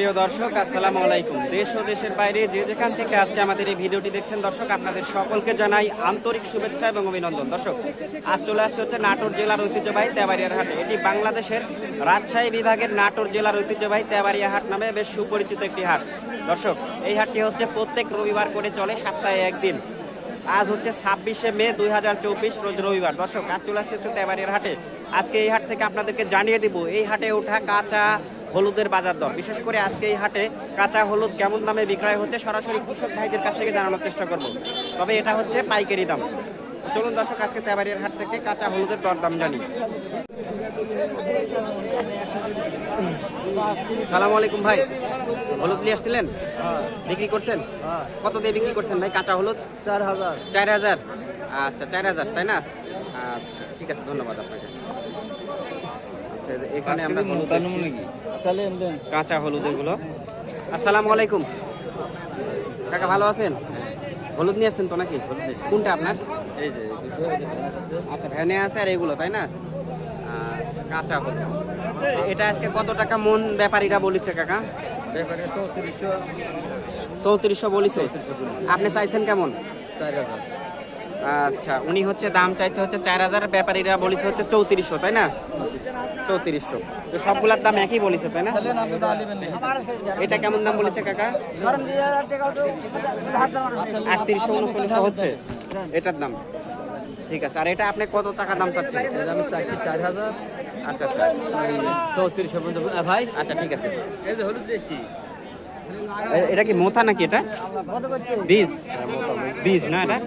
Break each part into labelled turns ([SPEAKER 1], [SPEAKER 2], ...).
[SPEAKER 1] প্রিয় দর্শক, আসসালামু আলাইকুম। দেশ ও দেশের বাইরে যে যেখান থেকে আজকে আমাদের এই ভিডিওটি দেখছেন, দর্শক, আপনাদের সকলকে জানাই আন্তরিক শুভেচ্ছা এবং অভিনন্দন। দর্শক, আজ চলে আসছে হচ্ছে নাটোর জেলার ঐতিহ্যবাহী তেবাড়িয়ার হাট। এটি বাংলাদেশের রাজশাহী বিভাগের নাটোর জেলার ঐতিহ্যবাহী তেবাড়িয়া হাট নামে বেশ সুপরিচিত একটি হাট। দর্শক, এই হাটটি হচ্ছে প্রত্যেক রবিবার করে চলে, সপ্তাহে একদিন। আজ হচ্ছে ছাব্বিশে মে দুই হাজার চব্বিশ, রোজ রবিবার। দর্শক, আজ চলে আসছে হচ্ছে তেবাড়িয়ার হাটে। আজকে এই হাট থেকে আপনাদেরকে জানিয়ে দিব, এই হাটে ওঠা কাঁচা হলুদের বাজার দর। বিশেষ করে আজকে এই হাটে কাঁচা হলুদ কেমন দামে বিক্রয় হচ্ছে সরাসরি কৃষক ভাইদের কাছ থেকে জানানোর চেষ্টা করব। তবে এটা হচ্ছে পাইকারি দাম। চলুন দর্শক আজকে তেবাড়িয়ার হাট থেকে কাঁচা হলুদের দর দাম জানি। সালাম আলাইকুম ভাই। হলুদ নিয়ে আসছিলেন? বিক্রি করছেন? কত দিয়ে বিক্রি করছেন ভাই কাঁচা হলুদ?
[SPEAKER 2] চার হাজার।
[SPEAKER 1] চার হাজার? আচ্ছা চার হাজার তাই না? আচ্ছা ঠিক আছে ধন্যবাদ আপনাকে। আচ্ছা এখানে আমরা কাঁচা হলুদ এগুলো। আসসালামু আলাইকুম। কাকা ভালো আছেন? হলুদ নিয়ে আসছেন তো নাকি? কোনটা আপনার? আচ্ছা ভ্যানে আছে আর এগুলো তাই না? আচ্ছা কাঁচা হলুদ। এটা আজকে কত টাকা মন ব্যাপারীরা বলিছে কাকা?
[SPEAKER 2] চৌত্রিশশো।
[SPEAKER 1] চৌত্রিশশো বলিছে। আপনি চাইছেন কেমন?
[SPEAKER 2] চার হাজার।
[SPEAKER 1] আচ্ছা উনি হচ্ছে দাম চাইছে হচ্ছে চার হাজার ব্যাপারীরা বলিছে হচ্ছে চৌত্রিশশো তাই না? চৌত্রিশশো। তো সবগুলার দাম একই বলিছে তাই না? এটা কেমন দাম বলেছে কাকা? আটত্রিশশো উনচল্লিশশো হচ্ছে? এটার দাম। ঠিক আছে আর এটা আপনি কত টাকা দাম চাচ্ছেন?
[SPEAKER 2] আমি চাইছি চার হাজার।
[SPEAKER 1] আচ্ছা আচ্ছা।
[SPEAKER 2] চৌত্রিশশো ভাই?
[SPEAKER 1] আচ্ছা ঠিক আছে।
[SPEAKER 2] এই যে হলুদ দিচ্ছি।
[SPEAKER 1] এটা কি মোথা নাকি এটা? বীজ? বীজ না এটা?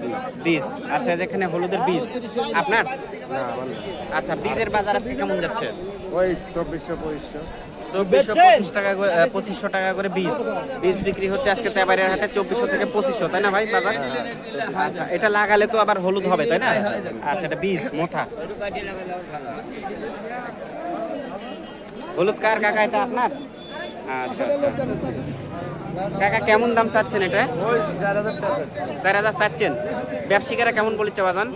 [SPEAKER 1] বীজ। আচ্ছা যেখানে হলুদের বীজ। আপনার? আচ্ছা বীজের বাজার আজকে কেমন যাচ্ছে?
[SPEAKER 2] ওই চব্বিশশো পঁচিশশো।
[SPEAKER 1] চব্বিশশো পঁচিশ টাকা করে পঁচিশশো টাকা করে বীজ। বীজ বিক্রি হচ্ছে আজকে তেবারের হাটে চব্বিশশো থেকে পঁচিশশো তাই না ভাই বাজার? আচ্ছা এটা লাগালে তো আবার হলুদ হবে তাই না? আচ্ছা এটা বীজ মোথা। হলুদ কার কাকা এটা আপনার? আচ্ছা আচ্ছা। কাকা কেমন দাম চাচ্ছেন এটা?
[SPEAKER 2] ওই চার হাজার
[SPEAKER 1] চাচ্ছেন। ব্যবসায়িকেরা কেমন বলেছে বাজান?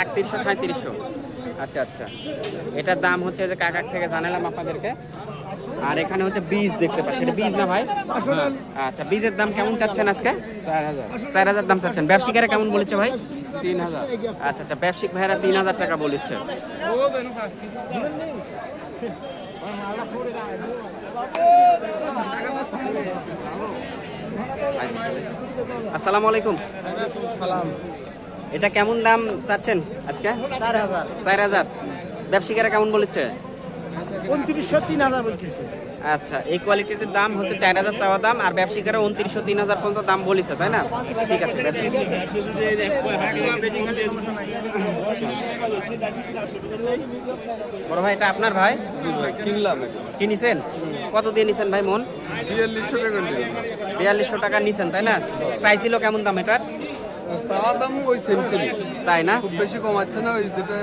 [SPEAKER 2] আটত্রিশশো
[SPEAKER 1] সাঁত্রিশশো আচ্ছা আচ্ছা। এটার দাম হচ্ছে যে কাকার থেকে জানালাম আপনাদেরকে। আর এখানে হচ্ছে বীজ দেখতে পাচ্ছি এটা বীজ না ভাই? আচ্ছা বীজের দাম কেমন চাচ্ছেন আজকে?
[SPEAKER 2] চার হাজার।
[SPEAKER 1] চার হাজার দাম চাচ্ছেন। ব্যবসায়িকেরা কেমন বলেছে ভাই?
[SPEAKER 2] তিন হাজার।
[SPEAKER 1] আচ্ছা আচ্ছা। ব্যবসায়িক ভাইয়েরা তিন হাজার টাকা বলেছে। আসসালামু আলাইকুম।
[SPEAKER 2] সালাম
[SPEAKER 1] এটা কেমন দাম চাচ্ছেন আজকে?
[SPEAKER 2] চার হাজার।
[SPEAKER 1] চার হাজার। ব্যবসায়িকেরা কেমন বলেছে?
[SPEAKER 2] উনত্রিশশো তিন হাজার বলতেছে।
[SPEAKER 1] আচ্ছা এই কোয়ালিটির দাম হচ্ছে চার হাজার চাওয়া দাম আর ব্যবসায়িকরা উনত্রিশশো তিন হাজার পর্যন্ত দাম বলেছে তাই না? ঠিক আছে। বড় ভাই এটা আপনার ভাই?
[SPEAKER 2] কিনলাম
[SPEAKER 1] কি নিছেন কত দিয়ে নিছেন ভাই মন?
[SPEAKER 2] বিয়াল্লিশশো টাকা
[SPEAKER 1] বিয়াল্লিশশো টাকা নিছেন তাই না? চাইছিল কেমন দাম এটার?
[SPEAKER 2] দাম ওই সেম সেম
[SPEAKER 1] তাই না?
[SPEAKER 2] খুব বেশি কমাচ্ছে না ওই যেটা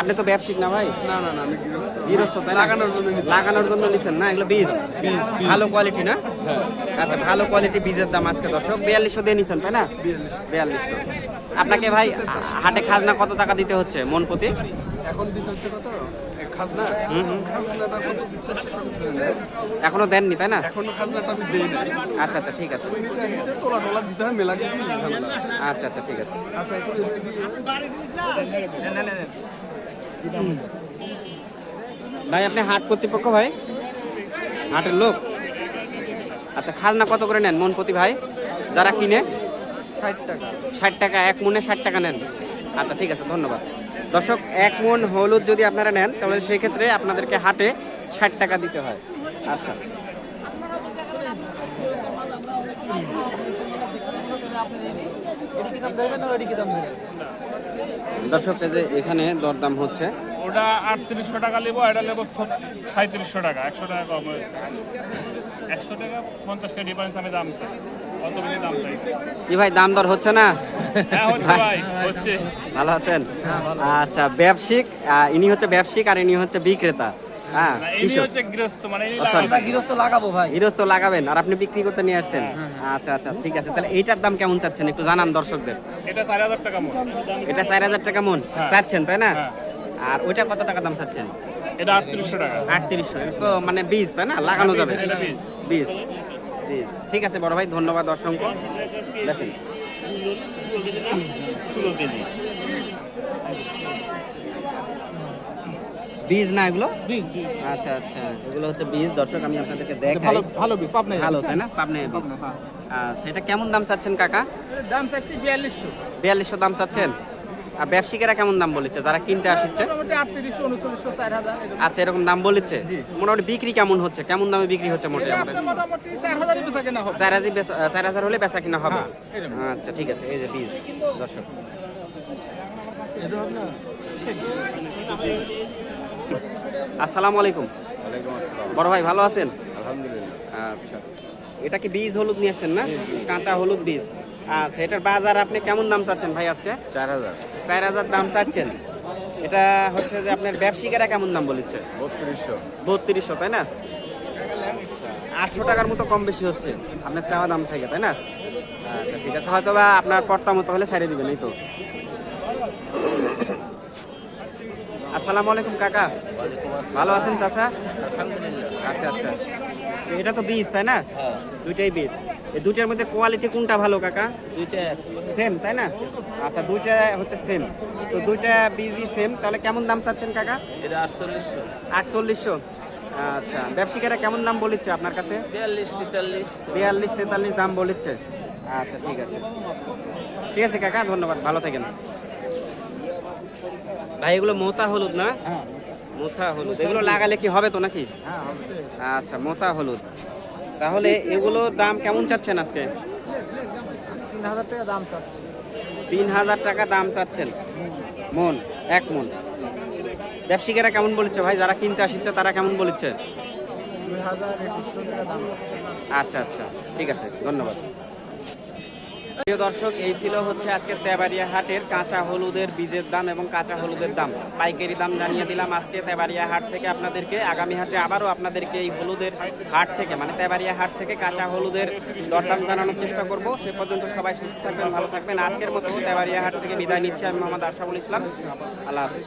[SPEAKER 1] আপনি তো ব্যবসায়িক না ভাই?
[SPEAKER 2] না না না আমি গৃহস্থ।
[SPEAKER 1] গৃহস্থ তাই
[SPEAKER 2] লাগানোর জন্য
[SPEAKER 1] লাগানোর জন্য নিছেন না? এগুলো বীজ। ভালো কোয়ালিটি না? আচ্ছা ভালো কোয়ালিটি বীজের দাম আজকে দর্শক। বিয়াল্লিশশো দিয়ে নিছেন তাই না।
[SPEAKER 2] বিয়াল্লিশশো।
[SPEAKER 1] আপনাকে ভাই হাটে খাজনা কত টাকা দিতে হচ্ছে মন প্রতি?
[SPEAKER 2] এখন দিতে হচ্ছে কত? খাজনা?
[SPEAKER 1] হুম, হুম।
[SPEAKER 2] খাজনাটা কত দিতে হচ্ছে সব জানি না।
[SPEAKER 1] এখনও দেননি তাই না?
[SPEAKER 2] এখনও খাজনাটা আমি দেই নাই।
[SPEAKER 1] আচ্ছা আচ্ছা ঠিক আছে।
[SPEAKER 2] তোলা টোলা দিতে হয় মেলা কিছু
[SPEAKER 1] আচ্ছা আচ্ছা ঠিক আছে।
[SPEAKER 2] আচ্ছা এখন
[SPEAKER 1] ভাই আপনি হাট কর্তৃপক্ষ ভাই? হাটের লোক? আচ্ছা খাজনা কত করে নেন মন প্রতি ভাই? যারা কিনে?
[SPEAKER 2] ষাট টাকা।
[SPEAKER 1] ষাট টাকা এক মনে ষাট টাকা নেন। আচ্ছা ঠিক আছে ধন্যবাদ। দর্শক, এক মন হলুদ যদি আপনারা নেন, তাহলে সেই ক্ষেত্রে আপনাদেরকে হাটে ষাট টাকা দিতে হয়। আচ্ছা। দর্শক যে এখানে দরদাম হচ্ছে।
[SPEAKER 3] ওটা আটত্রিশশো টাকা নেব, এটা নেব সাঁত্রিশশো টাকা, একশো টাকা কম একশো টাকা, পঞ্চাশ ডিফারেন্স আমি দাম চাই।
[SPEAKER 1] কি ভাই দাম দর হচ্ছে না?
[SPEAKER 3] হ্যাঁ হচ্ছে ভাই হচ্ছে।
[SPEAKER 1] ভালো আছেন? আচ্ছা ব্যবসায়িক ইনি হচ্ছে ব্যবসায়িক আর ইনি হচ্ছে বিক্রেতা। হ্যাঁ
[SPEAKER 3] না, ইনি
[SPEAKER 1] কৃষক
[SPEAKER 3] হচ্ছে গৃহস্থ মানে ইনি
[SPEAKER 1] আচ্ছা।
[SPEAKER 3] লাগাবে।
[SPEAKER 2] গৃহস্থ লাগাবো ভাই।
[SPEAKER 1] হিরোজ তো লাগাবেন আর আপনি বিক্রি করতে নিয়ে আসছেন? আচ্ছা আচ্ছা ঠিক আছে তাহলে এইটার দাম কেমন চাচ্ছেন? একটু জানান দর্শকদের।
[SPEAKER 3] এটা চার হাজার টাকা মন
[SPEAKER 1] এটা চার হাজার টাকা মন
[SPEAKER 3] হ্যাঁ।
[SPEAKER 1] চাচ্ছেন তাই না?
[SPEAKER 3] হ্যাঁ।
[SPEAKER 1] আর ওইটা কত টাকা দাম চাচ্ছেন?
[SPEAKER 3] এটা আটত্রিশশো টাকা।
[SPEAKER 1] আটত্রিশশো তো মানে বীজ তাই না? লাগানো যাবে।
[SPEAKER 3] বীজ।
[SPEAKER 1] বীজ বীজ ঠিক আছে বড় ভাই ধন্যবাদ অসংখ্য। বীজ না এগুলো?
[SPEAKER 2] বীজ
[SPEAKER 1] আচ্ছা আচ্ছা এগুলো হচ্ছে বীজ। দর্শক আমি আপনাদেরকে দেখাই।
[SPEAKER 2] ভালো ভালো বীজ পাবনা
[SPEAKER 1] ভালো তাই না? পাবনা বীজ। আচ্ছা এটা কেমন দাম চাচ্ছেন কাকা?
[SPEAKER 2] দাম চাচ্ছি বিয়াল্লিশশো।
[SPEAKER 1] বিয়াল্লিশশো দাম চাচ্ছেন? আর ব্যবসায়ীরা কেমন দাম বলেছে? যারা কিনতে আসছে? আচ্ছা এরকম দাম বলেছে? মোটামুটি বিক্রি কেমন হচ্ছে? কেমন দামে বিক্রি হচ্ছে মোটামুটি?
[SPEAKER 2] চার
[SPEAKER 1] হাজার চার হাজার হলে বেচা কিনা হবে?
[SPEAKER 2] হ্যাঁ,
[SPEAKER 1] আচ্ছা ঠিক আছে এই যে বীজ দর্শক। আসসালামু আলাইকুম। বড় ভাই ভালো আছেন? আচ্ছা। এটা কি বীজ হলুদ নিয়ে আসছেন না? কাঁচা হলুদ বীজ। আচ্ছা এটার বাজার আপনি কেমন দাম চাচ্ছেন ভাই আজকে?
[SPEAKER 4] চার হাজার।
[SPEAKER 1] চার হাজার দাম চাচ্ছেন। এটা হচ্ছে যে আপনার ব্যবসায়িকেরা কেমন দাম বলেছে?
[SPEAKER 4] বত্রিশশো।
[SPEAKER 1] বত্রিশশো তাই না? আটশো টাকার মতো কম বেশি হচ্ছে। আপনার চাওয়া দাম থেকে তাই না? আচ্ছা ঠিক আছে। হয়তো বা আপনার পর্তা মতো হলে ছাড়িয়ে দিবেন এই তো। আসসালামু আলাইকুম কাকা। ভালো আছেন চাচা? আচ্ছা আচ্ছা। এটা তো বীজ তাই না? দুইটাই বীজ। এই দুইটার মধ্যে কোয়ালিটি কোনটা ভালো কাকা? দুইটা সেম তাই না? আচ্ছা দুইটা হচ্ছে সেম তো দুইটা বীজই সেম তাহলে কেমন দাম চাচ্ছেন কাকা?
[SPEAKER 2] এটা আটচল্লিশশো।
[SPEAKER 1] আটচল্লিশশো? আচ্ছা ব্যবসায়ীরা কেমন দাম বলেছে আপনার কাছে?
[SPEAKER 2] বিয়াল্লিশ তেতাল্লিশ।
[SPEAKER 1] বিয়াল্লিশ তেতাল্লিশ দাম বলেছে আচ্ছা ঠিক আছে। ঠিক আছে কাকা ধন্যবাদ। ভালো থাকেন। ভাই এগুলো মোতা হলুদ না? মোথা হলুদ। এগুলো লাগালে কি হবে তো নাকি? আচ্ছা মোতা হলুদ। তাহলে এগুলোর দাম কেমন চাচ্ছেন আজকে?
[SPEAKER 2] তিন হাজার টাকা দাম চাচ্ছি।
[SPEAKER 1] তিন হাজার টাকা দাম চাচ্ছেন? মন এক মন। ব্যবসায়ীরা কেমন বলেছে ভাই? যারা কিনতে আসছে তারা কেমন বলেছে? আচ্ছা আচ্ছা। ঠিক আছে ধন্যবাদ। প্রিয় দর্শক, এই ছিল হচ্ছে আজকে তেবাড়িয়া হাটের কাঁচা হলুদের বীজের দাম এবং কাঁচা হলুদের দাম। পাইকারি দাম জানিয়ে দিলাম আজকে তেবাড়িয়া হাট থেকে আপনাদেরকে। আগামী হাটে আবারও আপনাদেরকে এই হলুদের হাট থেকে মানে তেবাড়িয়া হাট থেকে কাঁচা হলুদের দরদাম জানানোর চেষ্টা করব। সে পর্যন্ত সবাই সুস্থ থাকবেন, ভালো থাকবেন। আজকের মতো তেবাড়িয়া হাট থেকে বিদায় নিচ্ছি আমি মোহাম্মদ আশরাফুল ইসলাম। আল্লাহ হাফিজ।